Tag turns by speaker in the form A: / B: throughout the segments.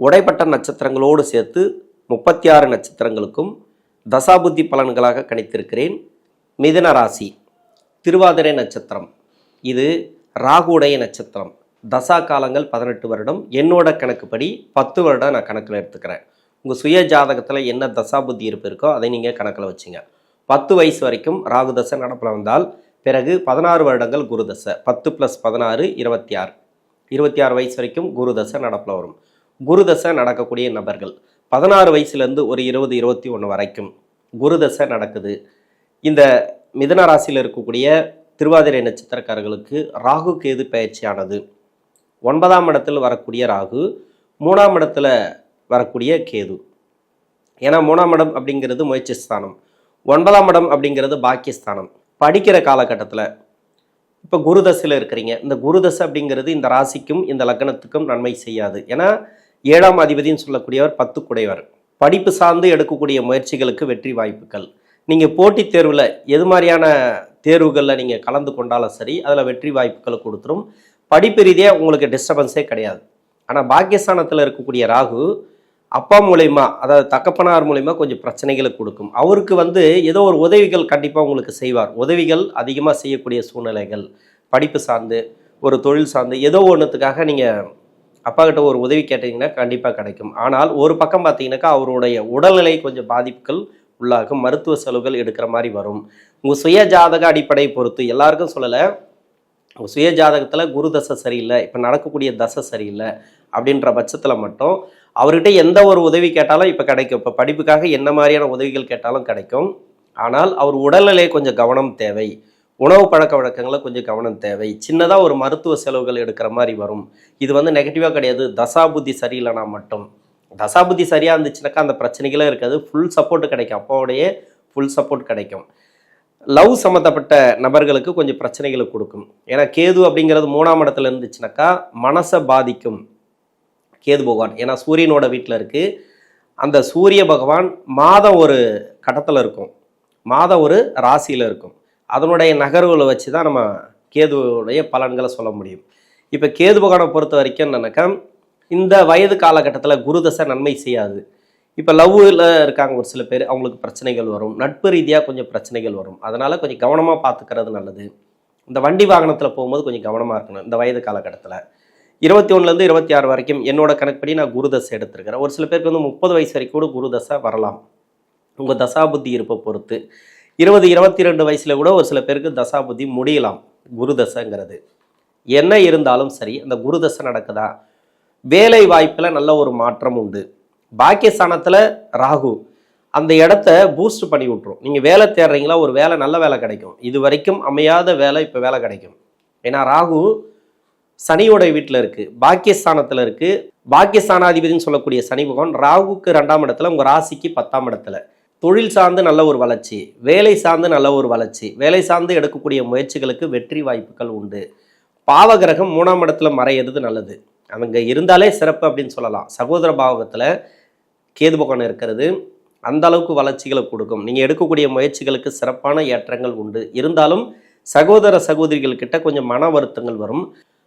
A: உடைப்பட்ட நட்சத்திரங்களோடு சேர்த்து முப்பத்தி ஆறு நட்சத்திரங்களுக்கும் தசாபுத்தி பலன்களாக கணித்திருக்கிறேன். மிதன ராசி திருவாதிரை நட்சத்திரம். இது ராகுடைய நட்சத்திரம். தசா காலங்கள் பதினெட்டு வருடம். என்னோட கணக்குப்படி பத்து வருடம் நான் கணக்கில் எடுத்துக்கிறேன். உங்கள் சுய ஜாதகத்தில் என்ன தசாபுத்தி இருப்பு இருக்கோ அதை நீங்கள் கணக்கில் வச்சுங்க. பத்து வயசு வரைக்கும் ராகு தசை நடப்பில் வந்தால் பிறகு பதினாறு வருடங்கள் குரு தசை. பத்து ப்ளஸ் பதினாறு இருபத்தி ஆறு. இருபத்தி ஆறு வயசு வரைக்கும் குரு தசை நடப்பில் வரும். குருதசை நடக்கக்கூடிய நபர்கள். பதினாறு வயசுலேருந்து ஒரு இருபது இருபத்தி ஒன்று வரைக்கும் குருதசை நடக்குது. இந்த மிதன ராசியில் இருக்கக்கூடிய திருவாதிரை நட்சத்திரக்காரர்களுக்கு ராகு கேது பயிற்சியானது. ஒன்பதாம் இடத்தில் வரக்கூடிய ராகு மூணாம் இடத்துல வரக்கூடிய கேது. ஏன்னா மூணாம் இடம் அப்படிங்கிறது முயற்சி ஸ்தானம். ஒன்பதாம் இடம் அப்படிங்கிறது பாக்கியஸ்தானம் படிக்கிற காலகட்டத்தில் இப்போ குருதசையில் இருக்கிறீங்க. இந்த குருதசை அப்படிங்கிறது இந்த ராசிக்கும் இந்த லக்னத்துக்கும் நன்மை செய்யாது. ஏன்னா ஏழாம் அதிபதின்னு சொல்லக்கூடியவர் பத்து குடையவர் படிப்பு சார்ந்து எடுக்கக்கூடிய முயற்சிகளுக்கு வெற்றி வாய்ப்புகள். நீங்கள் போட்டித் தேர்வில் எது மாதிரியான தேர்வுகளில் நீங்கள் கலந்து கொண்டாலும் சரி அதில் வெற்றி வாய்ப்புகளை கொடுத்துரும். படிப்பு ரீதியாக உங்களுக்கு டிஸ்டர்பன்ஸே கிடையாது. ஆனால் பாக்கியஸ்தானத்தில் இருக்கக்கூடிய ராகு அப்பா மூலயமா அதாவது தகப்பனார் மூலயமா கொஞ்சம் பிரச்சனைகளை கொடுக்கும். அவருக்கு வந்து ஏதோ ஒரு உதவிகள் கண்டிப்பாக உங்களுக்கு செய்வார். உதவிகள் அதிகமாக செய்யக்கூடிய சூழ்நிலைகள். படிப்பு சார்ந்து ஒரு தொழில் சார்ந்து ஏதோ ஒன்றுத்துக்காக நீங்கள் அப்பா கிட்ட ஒரு உதவி கேட்டீங்கன்னா கண்டிப்பாக கிடைக்கும். ஆனால் ஒரு பக்கம் பார்த்தீங்கன்னாக்கா அவருடைய உடல்நிலை கொஞ்சம் பாதிப்புகள் உள்ளாகும். மருத்துவ செலவுகள் எடுக்கிற மாதிரி வரும். உங்கள் சுய ஜாதக அடிப்படையை பொறுத்து எல்லாருக்கும் சொல்லலை. உங்கள் சுய ஜாதகத்தில் குரு தசை சரியில்லை. இப்போ நடக்கக்கூடிய தசை சரியில்லை அப்படின்ற பட்சத்தில் மட்டும் அவர்கிட்ட எந்த ஒரு உதவி கேட்டாலும் இப்போ கிடைக்கும். இப்போ படிப்புக்காக என்ன மாதிரியான உதவிகள் கேட்டாலும் கிடைக்கும். ஆனால் அவர் உடல்நிலை கொஞ்சம் கவனம் தேவை. உணவு பழக்க வழக்கங்களை கொஞ்சம் கவனம் தேவை. சின்னதாக ஒரு மருத்துவ செலவுகள் எடுக்கிற மாதிரி வரும். இது வந்து நெகட்டிவாக கிடையாது. தசாபுத்தி சரியில்லைனா மட்டும். தசாபுத்தி சரியாக இருந்துச்சுனாக்கா அந்த பிரச்சனைகளே இருக்காது. ஃபுல் சப்போர்ட் கிடைக்கும். அப்பாவுடைய ஃபுல் சப்போர்ட் கிடைக்கும். லவ் சம்மந்தப்பட்ட நபர்களுக்கு கொஞ்சம் பிரச்சனைகளை கொடுக்கும். ஏன்னா கேது அப்படிங்கிறது மூணாம் இடத்துல இருந்துச்சுனாக்கா மனசை பாதிக்கும். கேது பகவான். ஏன்னா சூரியனோட வீட்டில் இருக்குது அந்த சூரிய பகவான் மாதம் ஒரு கட்டத்தில் இருக்கும். மாதம் ஒரு ராசியில் இருக்கும். அதனுடைய நகர்வுகளை வச்சு தான் நம்ம கேதுவுடைய பலன்களை சொல்ல முடியும். இப்போ கேது பகவானை பொறுத்த வரைக்கும் என்னென்னாக்கா இந்த வயது காலகட்டத்தில் குருதசை நன்மை செய்யாது. இப்போ லவ்வில் இருக்காங்க ஒரு சில பேர் அவங்களுக்கு பிரச்சனைகள் வரும். நட்பு ரீதியாக கொஞ்சம் பிரச்சனைகள் வரும். அதனால் கொஞ்சம் கவனமாக பார்த்துக்கிறது நல்லது. இந்த வண்டி வாகனத்தில் போகும்போது கொஞ்சம் கவனமாக இருக்கணும் இந்த வயது காலகட்டத்தில். இருபத்தி ஒன்றுலேருந்து இருபத்தி ஆறு வரைக்கும் என்னோட கணக்குப்படி நான் குருதசை எடுத்திருக்கிறேன். ஒரு சில பேருக்கு வந்து முப்பது வயசு வரைக்கும் கூட குருதசை வரலாம். உங்கள் தசாபுத்தி இருப்பை பொறுத்து. இருபது இருபத்தி ரெண்டு வயசில் கூட ஒரு சில பேருக்கு தசாபுத்தி முடியலாம் குருதசைங்கிறது என்ன இருந்தாலும் சரி அந்த குருதசை நடக்குதா? வேலை வாய்ப்பில் நல்ல ஒரு மாற்றம் உண்டு. பாக்கியஸ்தானத்தில் ராகு அந்த இடத்த பூஸ்ட் பண்ணி விட்ரும் நீங்கள் வேலை தேடுறீங்களா ஒரு வேலை நல்ல வேலை கிடைக்கும். இது வரைக்கும் அமையாத வேலை இப்போ வேலை கிடைக்கும். ஏன்னா ராகு சனியோட வீட்டில் இருக்குது பாக்கியஸ்தானத்தில் இருக்குது பாக்கியஸ்தானாதிபதினு சொல்லக்கூடிய சனி பகவான் ராகுக்கு ரெண்டாம் இடத்துல உங்கள் ராசிக்கு பத்தாம் இடத்துல. தொழில் சார்ந்து நல்ல ஒரு வளர்ச்சி வேலை சார்ந்து நல்ல ஒரு வளர்ச்சி வேலை சார்ந்து எடுக்கக்கூடிய முயற்சிகளுக்கு வெற்றி வாய்ப்புகள் உண்டு. பாவகிரகம் மூணாம் இடத்துல மறையிறது நல்லது. அங்கே இருந்தாலே சிறப்பு அப்படின்னு சொல்லலாம். சகோதர பாவகத்தில் கேது பகவான் இருக்கிறது. அந்த அளவுக்கு வளர்ச்சிகளை கொடுக்கும். நீங்கள் எடுக்கக்கூடிய முயற்சிகளுக்கு சிறப்பான ஏற்றங்கள் உண்டு. இருந்தாலும் சகோதர சகோதரிகள்கிட்ட கொஞ்சம் மன வருத்தங்கள் வரும்.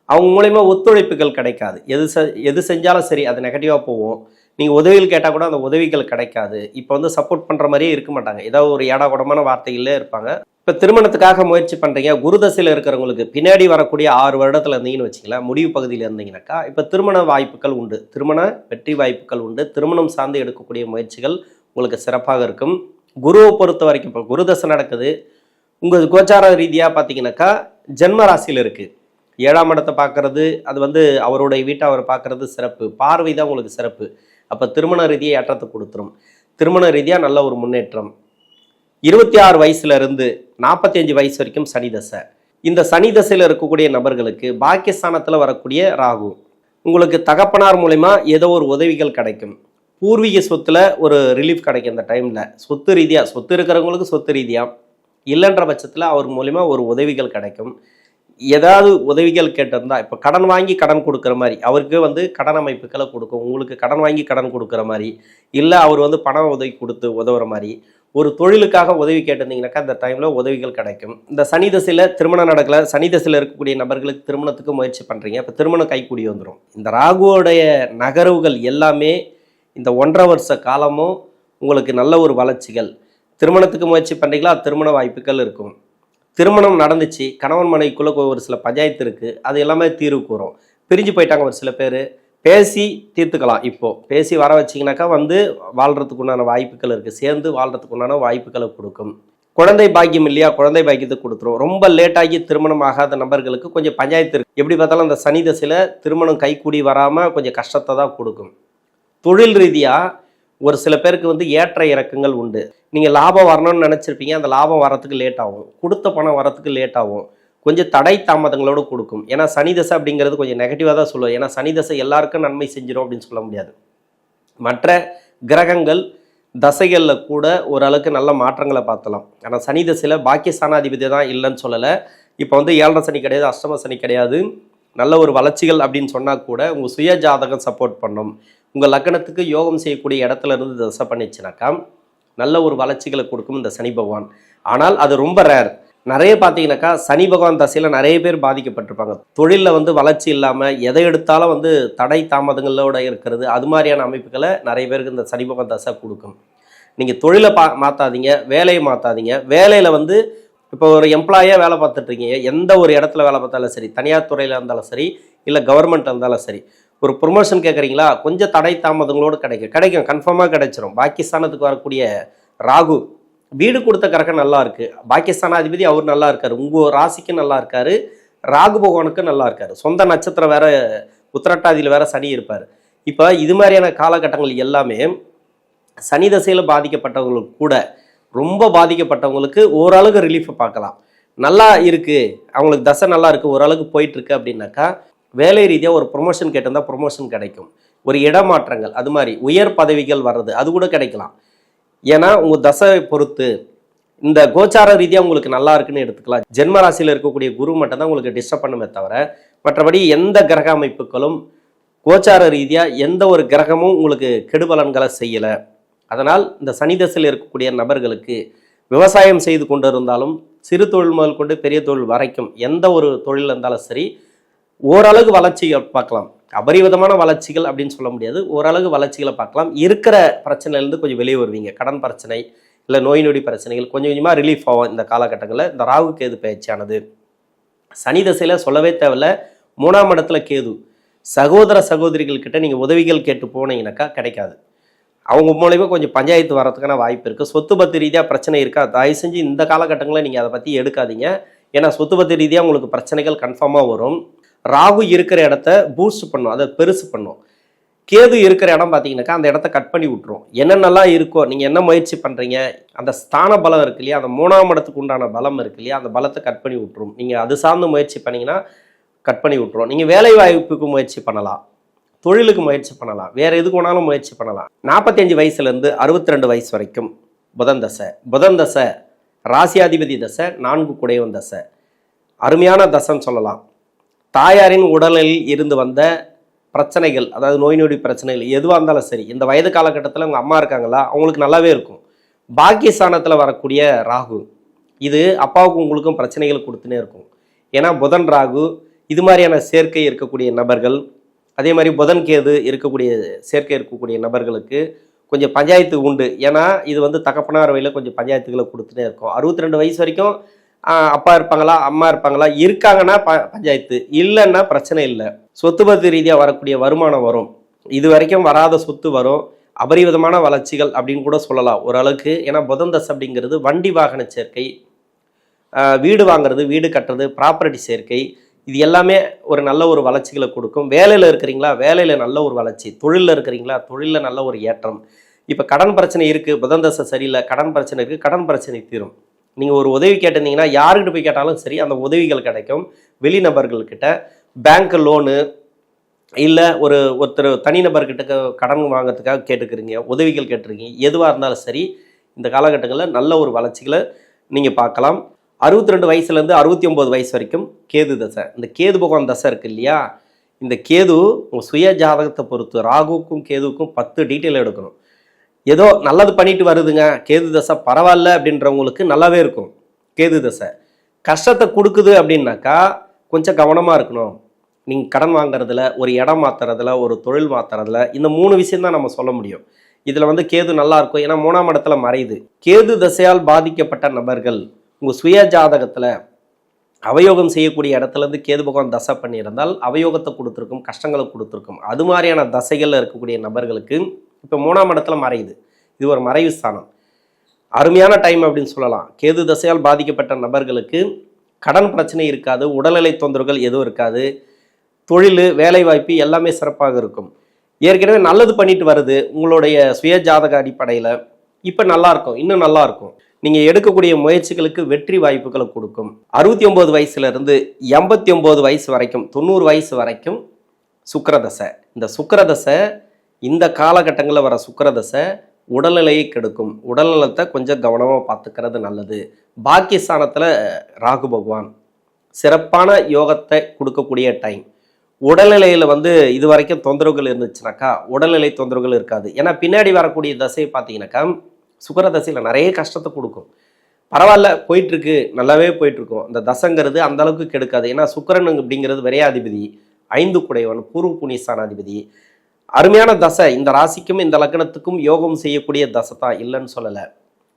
A: அவங்க மூலயமா ஒத்துழைப்புகள் கிடைக்காது. எது செ எது செஞ்சாலும் சரி அது நெகட்டிவாக போகும். நீங்கள் உதவிகள் கேட்டால் கூட அந்த உதவிகள் கிடைக்காது. இப்போ வந்து சப்போர்ட் பண்ணுற மாதிரியே இருக்க மாட்டாங்க. ஏதாவது ஒரு ஏடா குடமான வார்த்தைகளே இருப்பாங்க. இப்போ திருமணத்துக்காக முயற்சி பண்ணுறீங்க குருதசையில் இருக்கிறவங்களுக்கு பின்னாடி வரக்கூடிய ஆறு வருடத்தில் இருந்தீங்கன்னு வச்சிங்களேன் முடிவு பகுதியில் இருந்தீங்கன்னாக்கா இப்போ திருமண வாய்ப்புகள் உண்டு. திருமண வெற்றி வாய்ப்புகள் உண்டு. திருமணம் சார்ந்து எடுக்கக்கூடிய முயற்சிகள் உங்களுக்கு சிறப்பாக இருக்கும். குருவை பொறுத்த வரைக்கும் இப்போ குருதசை நடக்குது. உங்கள் கோச்சார ரீதியாக பார்த்தீங்கன்னாக்கா ஜென்ம ராசியில் இருக்குது ஏழாம் இடத்தை பார்க்குறது அது வந்து அவருடைய வீட்டை அவர் பார்க்குறது சிறப்பு. பார்வை தான் உங்களுக்கு சிறப்பு. அப்போ திருமண ரீதியை ஏற்றத்தை கொடுத்துரும். திருமண ரீதியாக நல்ல ஒரு முன்னேற்றம். இருபத்தி ஆறு வயசுலேருந்து நாற்பத்தி அஞ்சு வயசு வரைக்கும் சனி தசை. இந்த சனி தசையில் இருக்கக்கூடிய நபர்களுக்கு பாக்கியஸ்தானத்தில் வரக்கூடிய ராகு. உங்களுக்கு தகப்பனார் மூலயமா ஏதோ ஒரு உதவிகள் கிடைக்கும். பூர்வீக சொத்துல ஒரு ரிலீஃப் கிடைக்கும் இந்த டைமில் சொத்து ரீதியாக சொத்து இருக்கிறவங்களுக்கு சொத்து ரீதியாக இல்லைன்ற பட்சத்தில் அவர் மூலிமா ஒரு உதவிகள் கிடைக்கும். ஏதாவது உதவிகள் கேட்டிருந்தா இப்போ கடன் வாங்கி கடன் கொடுக்குற மாதிரி அவருக்கு வந்து கடன் அமைப்புகளை கொடுக்கும் உங்களுக்கு கடன் வாங்கி கடன் கொடுக்குற மாதிரி இல்லை அவர் வந்து பண உதவி கொடுத்து உதவுற மாதிரி ஒரு தொழிலுக்காக உதவி கேட்டிருந்தீங்கன்னாக்கா அந்த டைமில் உதவிகள் கிடைக்கும். இந்த சனி தசையில் திருமணம் நடக்கலை சனி தசையில் இருக்கக்கூடிய நபர்களுக்கு திருமணத்துக்கு முயற்சி பண்ணுறீங்க இப்போ திருமணம் கைக்கூடி வந்துடும் இந்த ராகுவோடைய நகர்வுகள் எல்லாமே இந்த ஒன்றரை வருஷ காலமும் உங்களுக்கு நல்ல ஒரு வளர்ச்சிகள். திருமணத்துக்கு முயற்சி பண்ணுறீங்களா திருமண வாய்ப்புகள் இருக்கும். திருமணம் நடந்துச்சு கணவன் மனைவிக்குள்ளே ஒரு சில பஞ்சாயத்து இருக்குது அது எல்லாமே தீர்வு கூறும். பிரிஞ்சு போயிட்டாங்க ஒரு சில பேர். பேசி தீர்த்துக்கலாம் இப்போது பேசி வர வச்சிங்கனாக்கா வந்து வாழ்கிறதுக்கு உண்டான வாய்ப்புகள் இருக்குது சேர்ந்து வாழ்கிறதுக்கு உண்டான வாய்ப்புகளை கொடுக்கும். குழந்தை பாக்கியம் இல்லையா? குழந்தை பாக்கியத்தை கொடுத்துரும். ரொம்ப லேட்டாகி திருமணம் ஆகாத நபர்களுக்கு கொஞ்சம் பஞ்சாயத்து இருக்கு. எப்படி பார்த்தாலும் அந்த சனி தசையில் திருமணம் கைக்கூடி வராமல் கொஞ்சம் கஷ்டத்தை தான் கொடுக்கும். தொழில் ரீதியாக ஒரு சில பேருக்கு வந்து ஏற்ற இறக்கங்கள் உண்டு. நீங்கள் லாபம் வரணும்னு நினச்சிருப்பீங்க அந்த லாபம் வரத்துக்கு லேட் ஆகும். கொடுத்த பணம் வரத்துக்கு லேட் ஆகும். கொஞ்சம் தடை தாமதங்களோடு கொடுக்கும். ஏன்னா சனி தசை அப்படிங்கிறது கொஞ்சம் நெகட்டிவாக தான் சொல்லுவோம். ஏன்னா சனி தசை எல்லாருக்கும் நன்மை செஞ்சிடும் அப்படின்னு சொல்ல முடியாது. மற்ற கிரகங்கள் தசைகளில் கூட ஓரளவுக்கு நல்ல மாற்றங்களை பார்த்தலாம். ஆனால் சனி தசையில் பாக்கிய தான் இல்லைன்னு சொல்லலை. இப்போ வந்து ஏழரை சனி கிடையாது அஷ்டம சனி கிடையாது. நல்ல ஒரு வளர்ச்சிகள் அப்படின்னு சொன்னால் கூட உங்கள் சுய ஜாதகம் சப்போர்ட் பண்ணும். உங்கள் லக்னத்துக்கு யோகம் செய்யக்கூடிய இடத்துல இருந்து தசை பண்ணிச்சுனாக்கா நல்ல ஒரு வளர்ச்சிகளை கொடுக்கும் இந்த சனி பகவான். ஆனால் அது ரொம்ப ரேர் நிறைய பார்த்தீங்கன்னாக்கா சனி பகவான் தசையில் நிறைய பேர் பாதிக்கப்பட்டிருப்பாங்க. தொழிலில் வந்து வளர்ச்சி இல்லாமல் எதை எடுத்தாலும் வந்து தடை தாமதங்களோட இருக்கிறது. அது மாதிரியான அமைப்புகளை நிறைய பேருக்கு இந்த சனி பகவான் தசை கொடுக்கும். நீங்கள் தொழிலை பா மாற்றாதீங்க வேலையை மாற்றாதீங்க வேலையில் வந்து இப்போ ஒரு எம்ப்ளாயாக வேலை பார்த்துட்ருக்கீங்க எந்த ஒரு இடத்துல வேலை பார்த்தாலும் சரி தனியார் துறையில் இருந்தாலும் சரி இல்லை கவர்மெண்ட் இருந்தாலும் சரி ஒரு ப்ரொமோஷன் கேட்குறீங்களா கொஞ்சம் தடை தாமதங்களோடு கிடைக்கும். கிடைக்கும் கன்ஃபார்மாக கிடைச்சிரும். பாகிஸ்தானத்துக்கு வரக்கூடிய ராகு வீடு கொடுத்த கரகம் நல்லா இருக்குது பாகிஸ்தான் அதிபதி அவர் நல்லா இருக்கார். உங்கள் ராசிக்கு நல்லா இருக்கார். ராகு பகவானுக்கு நல்லா இருக்கார். சொந்த நட்சத்திரம் வேற உத்திரட்டாதியில் வேற சனி இருப்பார். இப்போ இது மாதிரியான காலகட்டங்கள் எல்லாமே சனி தசையில் பாதிக்கப்பட்டவங்களுக்கு கூட ரொம்ப பாதிக்கப்பட்டவங்களுக்கு ஓரளவுக்கு ரிலீஃபை பார்க்கலாம். நல்லா இருக்குது அவங்களுக்கு தசை நல்லா இருக்குது ஓரளவுக்கு போயிட்டுருக்கு அப்படின்னாக்கா வேலை ரீதியாக ஒரு ப்ரொமோஷன் கேட்டிருந்தா ப்ரொமோஷன் கிடைக்கும். ஒரு இடமாற்றங்கள் அது மாதிரி உயர் பதவிகள் வர்றது அது கூட கிடைக்கலாம். ஏன்னா உங்கள் தசை பொறுத்து இந்த கோச்சார ரீதியாக உங்களுக்கு நல்லா இருக்குன்னு எடுத்துக்கலாம். ஜென்ம ராசியில் இருக்கக்கூடிய குரு மட்டும் தான் உங்களுக்கு டிஸ்டர்ப் பண்ணுமே தவிர மற்றபடி எந்த கிரக அமைப்புகளும் கோச்சார ரீதியாக எந்த ஒரு கிரகமும் உங்களுக்கு கெடுபலன்களை செய்யலை. அதனால் இந்த சனி தசையில் இருக்கக்கூடிய நபர்களுக்கு விவசாயம் செய்து கொண்டு இருந்தாலும் சிறு தொழில் முதல் கொண்டு பெரிய தொழில் வரைக்கும் எந்த ஒரு தொழில் இருந்தாலும் சரி ஓரளவு வளர்ச்சியை பார்க்கலாம். அபரிவிதமான வளர்ச்சிகள் அப்படின்னு சொல்ல முடியாது. ஓரளவு வளர்ச்சிகளை பார்க்கலாம். இருக்கிற பிரச்சனையிலேருந்து கொஞ்சம் வெளியே வருவீங்க. கடன் பிரச்சனை இல்லை நோய் நொடி பிரச்சனைகள் கொஞ்சம் கொஞ்சமாக ரிலீஃப் ஆகும் இந்த காலகட்டங்களில். இந்த ராகு கேது பயிற்சியானது. சனி தசையில் சொல்லவே தேவையில்ல. மூணாம் இடத்துல கேது. சகோதர சகோதரிகள் கிட்ட நீங்கள் உதவிகள் கேட்டு போனீங்கனாக்கா கிடைக்காது. அவங்க மூலயமா கொஞ்சம் பஞ்சாயத்து வரதுக்கான வாய்ப்பு இருக்குது சொத்து பத்து ரீதியாக பிரச்சனை இருக்கா? தயவு செஞ்சு இந்த காலகட்டங்களில் நீங்கள் அதை பற்றி எடுக்காதீங்க. ஏன்னா சொத்து பத்து ரீதியாக உங்களுக்கு பிரச்சனைகள் கன்ஃபார்மாக வரும். ராகு இருக்கிற இடத்த பூஸ்ட் பண்ணும் அதை பெருசு பண்ணும். கேது இருக்கிற இடம் பார்த்தீங்கன்னாக்கா அந்த இடத்த கட் பண்ணி விட்டுரும். என்னென்னலாம் இருக்கோ நீங்கள் என்ன முயற்சி பண்ணுறீங்க அந்த ஸ்தான பலம் இருக்கு இல்லையா அந்த மூணாம் இடத்துக்கு உண்டான பலம் இருக்கு இல்லையா அந்த பலத்தை கட் பண்ணி விட்டுரும். நீங்கள் அது சார்ந்து முயற்சி பண்ணிங்கன்னா கட் பண்ணி விட்டுரும். நீங்கள் வேலை வாய்ப்புக்கு முயற்சி பண்ணலாம். தொழிலுக்கு முயற்சி பண்ணலாம். வேறு எதுக்கு வேணாலும் முயற்சி பண்ணலாம். நாற்பத்தஞ்சு வயசுலேருந்து அறுபத்தி ரெண்டு வயசு வரைக்கும் புதன் தசை. புதன் தசை ராசியாதிபதி தசை நான்கு குடையவன் தசை. அருமையான தசைன்னு சொல்லலாம். தாயாரின் உடலில் இருந்து வந்த பிரச்சனைகள் அதாவது நோய் நொடி பிரச்சனைகள் எதுவாக இருந்தாலும் சரி இந்த வயது காலகட்டத்தில் அவங்க அம்மா இருக்காங்களா அவங்களுக்கு நல்லாவே இருக்கும். பாக்கியஸ்தானத்தில் வரக்கூடிய ராகு இது அப்பாவுக்கும் உங்களுக்கும் பிரச்சனைகள் கொடுத்துனே இருக்கும். ஏன்னா புதன் ராகு இது மாதிரியான சேர்க்கை இருக்கக்கூடிய நபர்கள் அதே மாதிரி புதன் கேது இருக்கக்கூடிய சேர்க்கை இருக்கக்கூடிய நபர்களுக்கு கொஞ்சம் பஞ்சாயத்து உண்டு. ஏன்னா இது வந்து தகப்பனார் வகையில் கொஞ்சம் பஞ்சாயத்துகளை கொடுத்துட்டே இருக்கும். அறுபத்தி ரெண்டு வயசு வரைக்கும் அப்பா இருப்பாங்களா அம்மா இருப்பாங்களா இருக்காங்கன்னா ப பஞ்சாயத்து. இல்லைன்னா பிரச்சனை இல்லை. சொத்து பத்து ரீதியாக வரக்கூடிய வருமானம் வரும். இது வரைக்கும் வராத சொத்து வரும். அபரிவிதமான வளர்ச்சிகள் அப்படின்னு கூட சொல்லலாம். ஓரளவுக்கு ஏன்னா புதன் தசை அப்படிங்கிறது வண்டி வாகன சேர்க்கை வீடு வாங்குறது வீடு கட்டுறது ப்ராப்பர்ட்டி சேர்க்கை இது எல்லாமே ஒரு நல்ல ஒரு வளர்ச்சிகளை கொடுக்கும். வேலையில் இருக்கிறீங்களா? வேலையில் நல்ல ஒரு வளர்ச்சி. தொழிலில் இருக்கிறீங்களா? தொழிலில் நல்ல ஒரு ஏற்றம். இப்போ கடன் பிரச்சனை இருக்குது புதன் தசை சரியில்லை கடன் பிரச்சனை இருக்குது கடன் பிரச்சனை தீரும். நீங்கள் ஒரு உதவி கேட்டிருந்தீங்கன்னா யாருக்கிட்ட போய் கேட்டாலும் சரி அந்த உதவிகள் கிடைக்கும். வெளிநபர்கள்கிட்ட பேங்க் லோனு இல்லை ஒரு ஒருத்தர் தனிநபர்கிட்ட கடன் வாங்குறதுக்காக கேட்டுக்கிறீங்க உதவிகள் கேட்டிருக்கீங்க எதுவாக இருந்தாலும் சரி இந்த காலகட்டங்களில் நல்ல ஒரு வளர்ச்சிகளை நீங்கள் பார்க்கலாம். அறுபத்தி ரெண்டு வயசுலேருந்து அறுபத்தி ஒம்பது வயசு வரைக்கும் கேது தசை. இந்த கேது பகவான் தசை இருக்கு இல்லையா? இந்த கேது உங்கள் சுய ஜாதகத்தை பொறுத்து ராகுக்கும் கேதுவுக்கும் பத்து டீட்டெயில் எடுக்கணும். ஏதோ நல்லது பண்ணிட்டு வருதுங்க. கேது தசை பரவாயில்ல அப்படின்றவங்களுக்கு நல்லாவே இருக்கும். கேது தசை. கஷ்டத்தை கொடுக்குது அப்படின்னாக்கா கொஞ்சம் கவனமாக இருக்கணும். நீங்கள் கடன் வாங்குறதுல ஒரு இடம் மாற்றுறதுல ஒரு தொழில் மாற்றுறதுல இந்த மூணு விஷயம் தான் நம்ம சொல்ல முடியும். இதில் வந்து கேது நல்லா இருக்கும். ஏன்னா மூணாம் இடத்துல மறையுது. கேது தசையால் பாதிக்கப்பட்ட நபர்கள் உங்கள் சுய ஜாதகத்தில் அவயோகம் செய்யக்கூடிய இடத்துல இருந்து கேது பகவான் தசை பண்ணியிருந்தால் அவயோகத்தை கொடுத்துருக்கும் கஷ்டங்களை கொடுத்துருக்கும். அது மாதிரியான தசைகளில் இருக்கக்கூடிய நபர்களுக்கு இப்போ மூணாம் இடத்துல மறையுது இது. ஒரு மறைவு ஸ்தானம். அருமையான டைம் அப்படின்னு சொல்லலாம். கேது தசையால் பாதிக்கப்பட்ட நபர்களுக்கு கடன் பிரச்சனை இருக்காது உடல்நிலை தொந்தரவுகள் எதுவும் இருக்காது தொழில் வேலைவாய்ப்பு எல்லாமே சிறப்பாக இருக்கும். ஏற்கனவே நல்லது பண்ணிட்டு வருது உங்களுடைய சுய ஜாதக அடிப்படையில். இப்போ நல்லா இருக்கும் இன்னும் நல்லா இருக்கும். நீங்கள் எடுக்கக்கூடிய முயற்சிகளுக்கு வெற்றி வாய்ப்புகளை கொடுக்கும். அறுபத்தி ஒம்பது வயசுலேருந்து எண்பத்தி ஒம்பது வயசு வரைக்கும் தொண்ணூறு வயசு வரைக்கும் சுக்கரதசை. இந்த சுக்கரதசை இந்த காலகட்டங்களில் வர சுக்கரதசை உடல்நிலையை கெடுக்கும். உடல்நலத்தை கொஞ்சம் கவனமாக பார்த்துக்கிறது நல்லது. பாக்கியஸ்தானத்தில் ராகு பகவான். சிறப்பான யோகத்தை கொடுக்கக்கூடிய டைம் உடல்நிலையில் வந்து இது வரைக்கும் தொந்தரவுகள் இருந்துச்சுனாக்கா உடல்நிலை தொந்தரவுகள் இருக்காது. ஏன்னா பின்னாடி வரக்கூடிய தசையை பார்த்தீங்கன்னாக்கா சுக்கர தசையில் நிறைய கஷ்டத்தை கொடுக்கும். பரவாயில்ல போயிட்டுருக்கு. நல்லாவே போயிட்டுருக்கும். அந்த தசைங்கிறது அந்த அளவுக்கு கெடுக்காது. ஏன்னா சுக்கரன் அப்படிங்கிறது விரையாதிபதி ஐந்து குடையவன் பூர்வ புனிஸ்தானாதிபதி அருமையான தசை. இந்த ராசிக்கும் இந்த லக்னத்துக்கும் யோகம் செய்யக்கூடிய தசை தான். இல்லைன்னு சொல்லலை.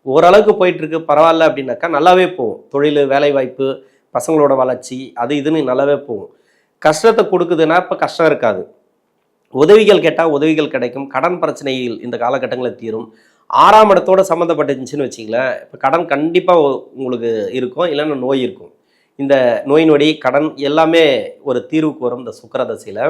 A: ஓரளவுக்கு போயிட்டுருக்கு. பரவாயில்ல அப்படின்னாக்கா நல்லாவே போகும். தொழில் வேலைவாய்ப்பு பசங்களோட வளர்ச்சி அது இதுன்னு நல்லாவே போகும். கஷ்டத்தை கொடுக்குதுன்னா இப்போ கஷ்டம் இருக்காது. உதவிகள் கேட்டால் உதவிகள் கிடைக்கும். கடன் பிரச்சனைகள் இந்த காலகட்டங்களில் தீரும். ஆறாம் இடத்தோட சம்மந்தப்பட்டுச்சுன்னு வச்சிங்களேன் இப்போ கடன் கண்டிப்பாக உங்களுக்கு இருக்கும். இல்லைன்னா நோய் இருக்கும். இந்த நோய் நொடி கடன் எல்லாமே ஒரு தீர்வுக்கு வரும் இந்த சுக்கிர தசையில்.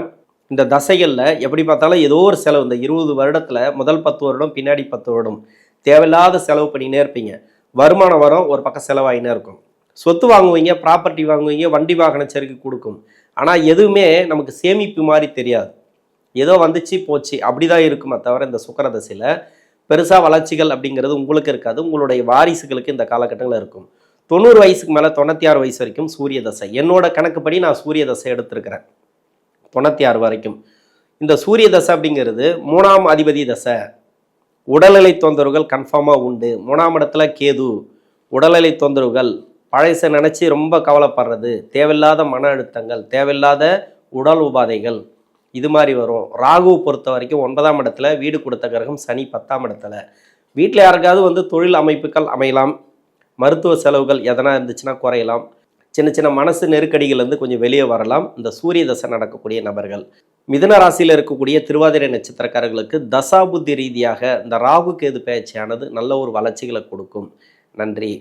A: இந்த தசைகளில் எப்படி பார்த்தாலும் ஏதோ ஒரு செலவு. இந்த இருபது வருடத்தில் முதல் பத்து வருடம் பின்னாடி பத்து வருடம். தேவையில்லாத செலவு பண்ணினே இருப்பீங்க. வருமானம் வரும் ஒரு பக்கம் செலவாகினே இருக்கும். சொத்து வாங்குவீங்க ப்ராப்பர்ட்டி வாங்குவீங்க வண்டி வாகன சேர்க்கை கொடுக்கும். ஆனால் எதுவுமே நமக்கு சேமிப்பு மாதிரி தெரியாது. ஏதோ வந்துச்சு போச்சு. அப்படிதான் இருக்குமே தவிர இந்த சுக்கர தசையில் பெருசாக வளர்ச்சிகள் அப்படிங்கிறது உங்களுக்கு இருக்காது. உங்களுடைய வாரிசுகளுக்கு இந்த காலகட்டங்களில் இருக்கும். தொண்ணூறு வயசுக்கு மேலே தொண்ணூற்றி ஆறு வயசு வரைக்கும் சூரிய தசை. என்னோட கணக்குப்படி நான் சூரிய தசை எடுத்திருக்கிறேன். தொண்ணூற்றி ஆறு வரைக்கும். இந்த சூரிய தசை அப்படிங்கிறது மூணாம் அதிபதி தசை. உடல்நிலை தொந்தரவுகள் கன்ஃபார்மாக உண்டு. மூணாம் இடத்துல கேது. உடல்நிலை தொந்தரவுகள். பழையசை நினச்சி ரொம்ப கவலைப்படுறது. தேவையில்லாத மன அழுத்தங்கள் தேவையில்லாத உடல் உபாதைகள். இது மாதிரி வரும். ராகுவை பொறுத்த வரைக்கும் ஒன்பதாம் இடத்துல வீடு கொடுத்த கிரகம் சனி பத்தாம் இடத்துல. வீட்டில் யாருக்காவது வந்து தொழில் அமைப்புகள் அமையலாம். மருத்துவ செலவுகள் எதனா இருந்துச்சுன்னா குறையலாம். சின்ன சின்ன மனசு நெருக்கடிகள்லேருந்து கொஞ்சம் வெளியே வரலாம். இந்த சூரிய தசை நடக்கக்கூடிய நபர்கள். மிதன ராசியில் இருக்கக்கூடிய திருவாதிரை நட்சத்திரக்காரர்களுக்கு தசாபுத்தி ரீதியாக இந்த ராகு கேது பயிற்சியானது நல்ல ஒரு வளர்ச்சிகளை கொடுக்கும். நன்றி.